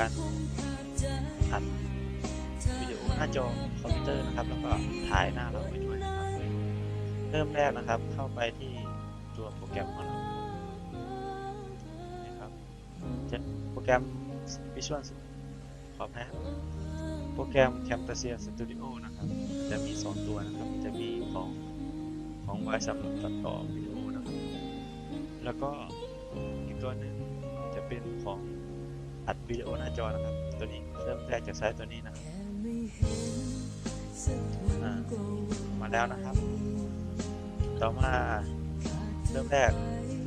การอัดวิดีโอหน้าจอคอมพิวเตอร์นะครับ แล้วก็ถ่ายหน้าเราไปด้วยนะครับเริ่มแรกนะครับ เข้าไปที่ตัวโปรแกรมของเรานี่ครับจะโปรแกรม Visual ขอแพ้โปรแกรม Camtasia Studio นะครับ จะมี 2 ตัวนะครับ จะมีของของไว้สำหรับตัดต่อวิดีโอนะครับ แล้วก็อีกตัวหนึ่งจะเป็นของ อัดวิดีโอหน้าจอนะครับ ตัวนี้เริ่มแรกจะใช้ายตัวนี้นะครับมาแล้วนะครับ ต่อมาเริ่มแรก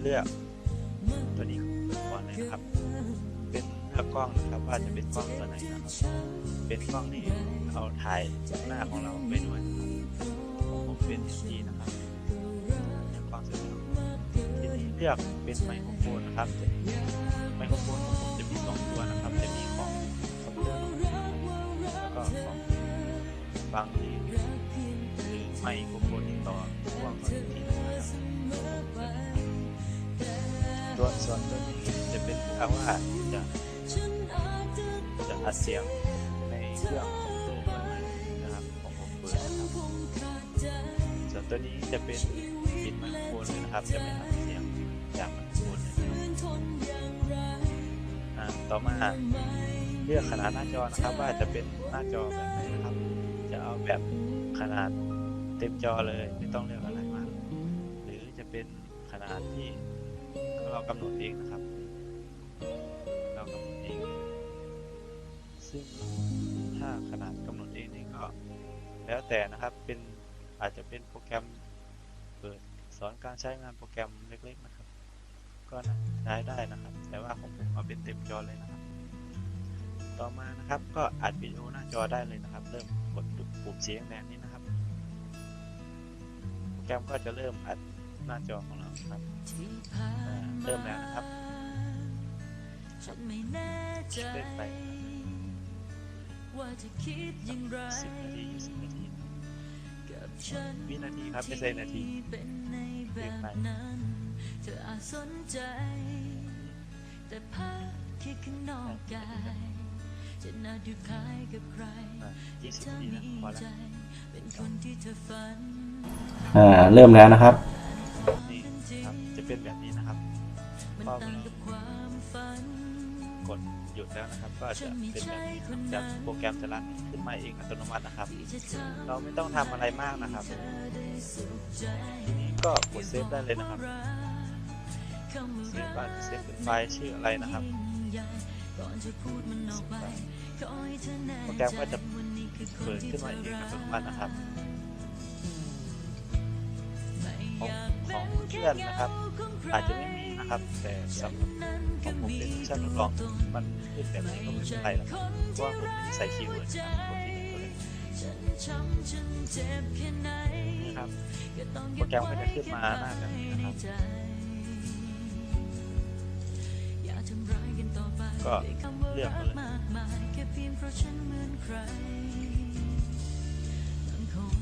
เลือกตัวนี้ก่อนเลยนะครับ เป็นเลือกกล้องนะครับว่าจะเป็นกล้องตัวไหนนะครับ เป็นกล้องที่เอาถ่ายหน้าของเราไปด้วยผมเป็น SD นะครับเลือกกล้องเสร็จแล้วทีนี้เลือกเป็นไมโครโฟนนะครับไมโครโฟนของผม มีสองตัวนะครับ จะมีของคอมพิวเตอร์แล้วก็ของบางทีหรือไมโครโฟนที่ต่อพ่วงเขาที่นะครับตัวส่วนตัวนี้จะเป็นเอาว่าจะจะอัดเสียงในเครื่องคอมเตอร์ด้วยไหมนะครับของผมเปิดนะครับส่วนตัวนี้จะเป็นปิดไมโครโฟนเลยนะครับจะไม่อัดเสียง ต่อมาเลือกขนาดหน้าจอนะครับ ว่าจะเป็นหน้าจอแบบไหนนะครับ จะเอาแบบขนาดเต็มจอเลยไม่ต้องเลือกอะไรมากหรือจะเป็นขนาดที่เรากำหนดเองนะครับ เรากำหนดเอง ซึ่งถ้าขนาดกำหนดเองนี่ก็แล้วแต่นะครับเป็นอาจจะเป็นโปรแกรมเปิดสอนการใช้งานโปรแกรมเล็กๆนะครับ ก็ใช้ได้นะครับ แต่ว่าของผมเอาเป็นเต็มจอเลยนะครับ ต่อมานะครับก็อัดวิดีโอหน้าจอได้เลยนะครับ เริ่มกดปุ่มสีแดงๆนี้นะครับโปรแกรมก็จะเริ่มอัดหน้าจอของเราครับอ่าเริ่มแล้วนะครับเล่นไปสิบนาทียี่สิบนาทีวินาทีครับไม่ใช่นาทีเล่นไป เธออาจสนใจ แต่ภาพคิดข้างนอกกายจะน่าดูคล้ายกับใครยี่สิบเธอนาทีนะมีพอใจแล้วเป็นคนที่เธอฝันอ่าเริ่มแล้วนะครับนี่ครับจะเป็นแบบนี้นะครับมันต่างกับความฝันกดหยุดแล้วนะครับ ก็จะเป็นแบบนี้ครับจะโปรแกรมจะรันขึ้นมาเองอัตโนมัตินะครับที่จะทำเราไม่ต้องทำอะไรมากนะครับเธอได้สุขใจทีนี้ก็กดเซฟได้เลยนะครับ เข้ามาเซฟว่าเซฟเป็นไฟล์ชื่ออะไรนะครับโปรแกรมก็จะเปิดขึ้นมาเองรัอักตโนนะครับ ของของเพื่อนนะครับ อาจจะไม่มีนะครับ แต่สำหรับของผมเป็นชั้นทดลองมันขึ้นแบบนี้ก็ไม่เป็นไรหรอกเพราะว่าผมไม่ใส่คีย์เวิร์ดนะครับผมที่นี่ก็เลยฉันช้ำเจ็บแค่ไหนนะครับโปรแกรมก็จะขึ้นมาหน้าแบบนี้นะครับ ก็เลือกมาเลยมากมายแค่เพียงเพราะฉันเหมือนใครบางคน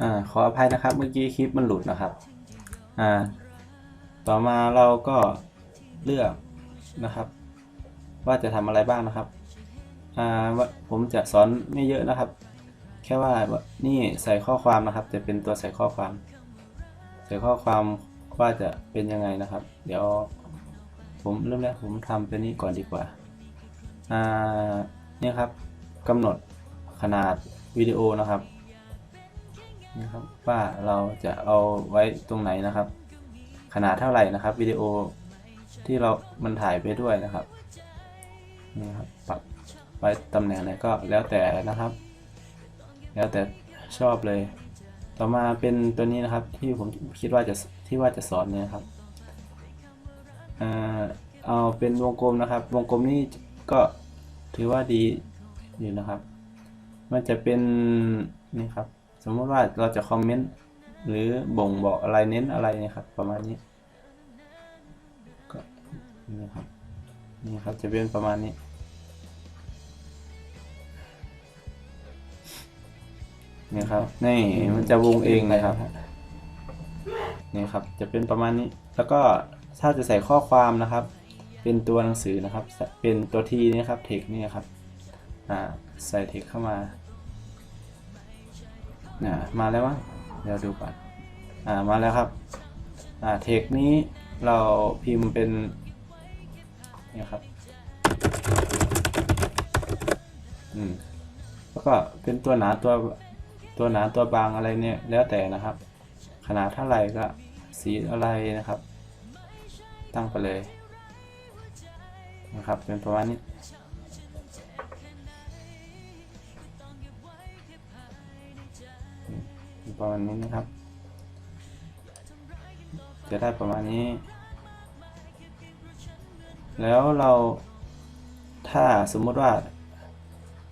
อ่าขออภัยนะครับ เมื่อกี้คลิปมันหลุดนะครับ อ่า ต่อมาเราก็เลือกนะครับ ว่าจะทำอะไรบ้างนะครับ อ่าผมจะสอนไม่เยอะนะครับ ค่ว่านี่ใส่ข้อความนะครับ จะเป็นตัวใส่ข้อความ ใส่ข้อความว่าจะเป็นยังไงนะครับ เดี๋ยวผมเริ่มแรกผมทำเป็นนี้ก่อนดีกว่าอ่าเนี่ยครับกำหนดขนาดวิดีโอนะครับนะครับว่าเราจะเอาไว้ตรงไหนนะครับ ขนาดเท่าไหร่นะครับวิดีโอที่เรา มันถ่ายไปด้วยนะครับนี่ครับปรับไว้ตำแหน่งไหนก็แล้วแต่นะครับ แล้วแต่ชอบเลย ต่อมาเป็นตัวนี้นะครับที่ผมคิดว่าจะที่ว่าจะสอนเนี่ยครับเอ่อเอาเป็นวงกลมนะครับ วงกลมนี่ก็ถือว่าดีอยู่นะครับ มันจะเป็นนี่ครับ สมมติว่าเราจะคอมเมนต์หรือบ่งบอกอะไรเน้นอะไรนี่ยครับ ประมาณนี้ก็นี่ครับนี่ครับจะเป็นประมาณนี้ นี่ครับ นี่มันจะวงเองเลยครับ นี่ครับ จะเป็นประมาณนี้ แล้วก็ถ้าจะใส่ข้อความนะครับ เป็นตัวหนังสือนะครับ เป็นตัวทีนี่ครับ เทคนี่ครับ อ่า ใส่เทคเข้ามาอ่ามาแล้วมั้งเดี๋ยวดูก่อน อ่า มาแล้วครับ อ่า เทคนี้เราพิมพ์เป็นนี่ครับ อืม แล้วก็เป็นตัวหนาตัว ตัวหนาตัวบางอะไรเนี่ยแล้วแต่นะครับ ขนาดเท่าไหร่ก็สีอะไรนะครับ ตั้งไปเลยนะครับเป็นประมาณนี้ประมาณนี้นะครับ จะได้ประมาณนี้ แล้วเราถ้าสมมติว่า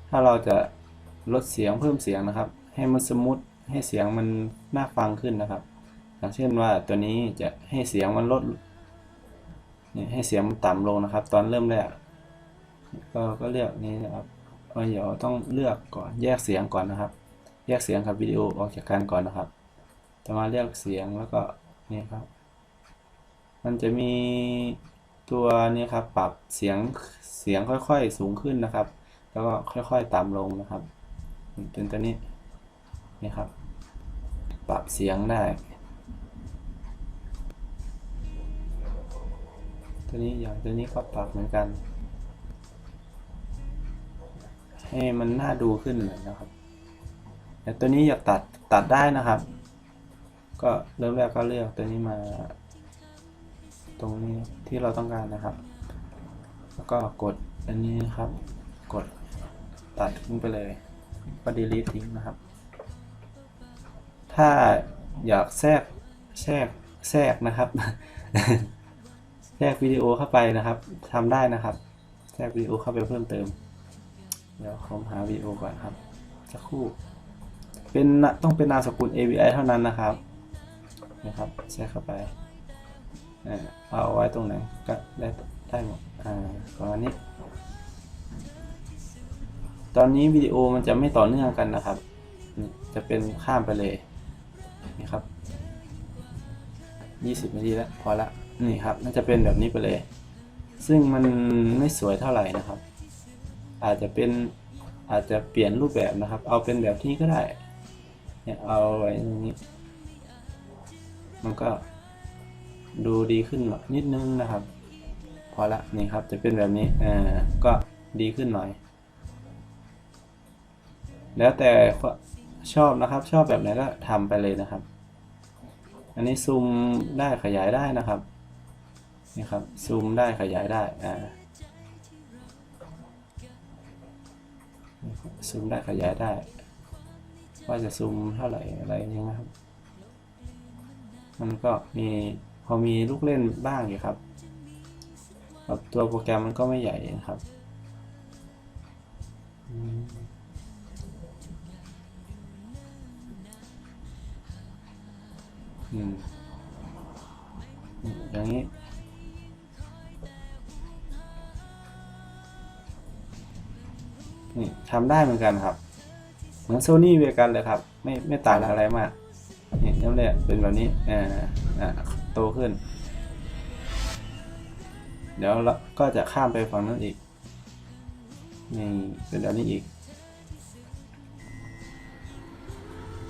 ถ้าเราจะลดเสียงเพิ่มเสียงนะครับ ให้มันสมูทให้เสียงมันน่าฟังขึ้นนะครับอย่างเช่นว่าตัวนี้จะให้เสียงมันลดนี่ให้เสียงมันต่ำลงนะครับ ตอนเริ่มแรกก็ก็เลือกนี้นะครับเราเดี๋ยวต้องเลือกก่อนแยกเสียงก่อนนะครับ แยกเสียงกับวิดีโอออกจากกันก่อนนะครับจะมาเลือกเสียงแล้วก็นี่ครับ มันจะมีตัวนี้ครับปรับเสียงเสียงค่อยๆสูงขึ้นนะครับ แล้วก็ค่อยๆต่ำลงนะครับ เป็นตัวนี้ นี่ครับ ปรับเสียงได้ ตัวนี้อย่างตัวนี้ก็ปรับเหมือนกัน ให้มันน่าดูขึ้นเลยนะครับแต่ตัวนี้อยากตัดตัดได้นะครับ ก็เริ่มแรกก็เลือกตัวนี้มา ตรงนี้ที่เราต้องการนะครับ แล้วก็กดอันนี้นะครับ กดตัดทิ้งไปเลยก็ delete ทิ้งนะครับ ถ้าอยากแทรกแทรกแทรกนะครับแทรกวิดีโอเข้าไปนะครับทำได้นะครับ แทรกวิดีโอเข้าไปเพิ่มเติม เดี๋ยวผมหาวิดีโอก่อนครับสักครู่ เป็นต้องเป็นนามสกุล AVI เท่านั้นนะครับนะครับแทรกเข้าไปเอาไว้ตรงไหนก็ได้ได้หมดอ่าประมาณนี้ ตอนนี้วิดีโอมันจะไม่ต่อเนื่องกันนะครับ จะเป็นข้ามไปเลย นี่ครับ20นาทีแล้วพอละนี่ครับน่าจะเป็นแบบนี้ไปเลย ซึ่งมันไม่สวยเท่าไหร่นะครับ อาจจะเป็นอาจจะเปลี่ยนรูปแบบนะครับ เอาเป็นแบบนี้ก็ได้เนี่ยเอาไว้ตรงนี้ มันก็ดูดีขึ้นนิดนึงนะครับ พอละนี่ครับจะเป็นแบบนี้อ่าก็ดีขึ้นหน่อย แล้วแต่ ชอบนะครับ ชอบแบบไหนก็ทำไปเลยนะครับ อันนี้ซูมได้ขยายได้นะครับนี่ครับซูมได้ขยายได้อ่าซูมได้ขยายได้ ว่าจะซูมเท่าไหร่อะไรอย่างเงี้ยครับ มันก็มีพอมีลูกเล่นบ้างอยู่ครับครับตัวโปรแกรมมันก็ไม่ใหญ่นะครับ อืมอย่างนี้นี่ทำได้เหมือนกันครับ เหมือนโซนี่เวกันเลยครับ ไม่ไม่ต่างอะไรมากนี่เริ่มแรกเป็นแบบนี้อ่าอ่าโตขึ้น เดี๋ยวเราก็จะข้ามไปฝั่งนั้นอีกนี่เป็นแบบนี้อีก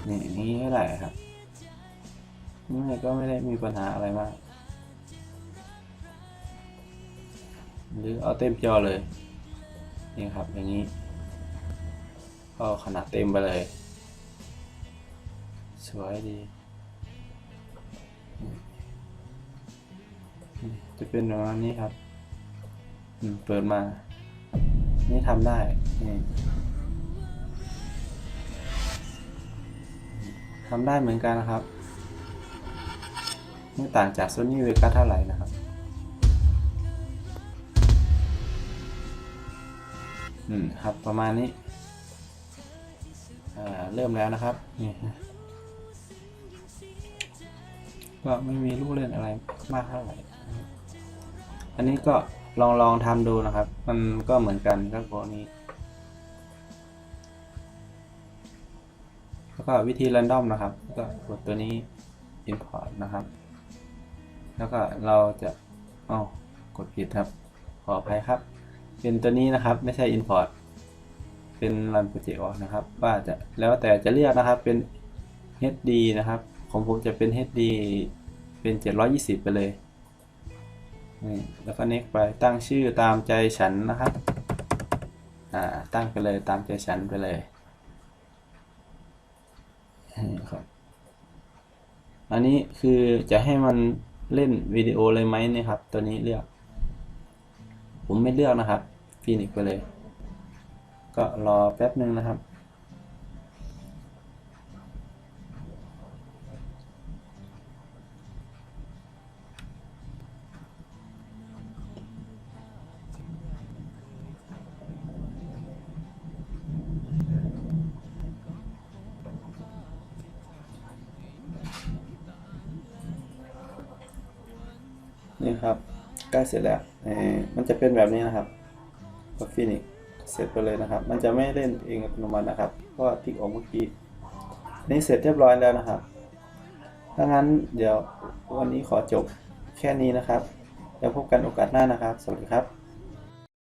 นี่อย่างนี้ก็ได้ครับ นี่ก็ไม่ได้มีปัญหาอะไรมาก หรือเอาเต็มจอเลย นี่ครับอย่างนี้ ก็ขนาดเต็มไปเลย สวยดี จะเป็นประมาณนี้ครับเปิดมา นี่ทำได้นี่ทำได้เหมือนกันนะครับ ไม่ต่างจาก Sony Vegas เท่าไหร่นะครับอืมครับประมาณนี้อ่าเริ่มแล้วนะครับนี่ก็ไม่มีลูกเล่นอะไรมากเท่าไหร่อันนี้ก็ลองลองทำดูนะครับ มันก็เหมือนกันก็พวกนี้ แล้วก็วิธี random นะครับแล้วก็กดตัวนี้ import นะครับ แล้วก็เราจะอ้ากดผิดครับ ขออภัยครับ เป็นตัวนี้นะครับไม่ใช่ import เป็น run project ออกนะครับ ว่าจะแล้วแต่จะเรียกนะครับเป็น HD นะครับ ของผมจะเป็น HD เป็น 720 ไปเลยนี่แล้วก็ next ไปตั้งชื่อตามใจฉันนะครับอ่าตั้งไปเลยตามใจฉันไปเลยนี่ครับอันนี้คือจะให้มัน เล่นวิดีโอเลยไหมนี่ครับ ตัวนี้เลือก ผมไม่เลือกนะครับฟีนิกไปเลย ก็รอแป๊บหนึ่งนะครับ นี่ครับใกล้เสร็จแล้วมันจะเป็นแบบนี้นะครับกดฟินิกเสร็จไปเลยนะครับ มันจะไม่เล่นเองอัตโนมัตินะครับเพราะว่าติ๊กออกเมื่อกี้นี่เสร็จเรียบร้อยแล้วนะครับ ถ้างั้นเดี๋ยววันนี้ขอจบแค่นี้นะครับ แล้วพบกันโอกาสหน้านะครับ สวัสดีครับ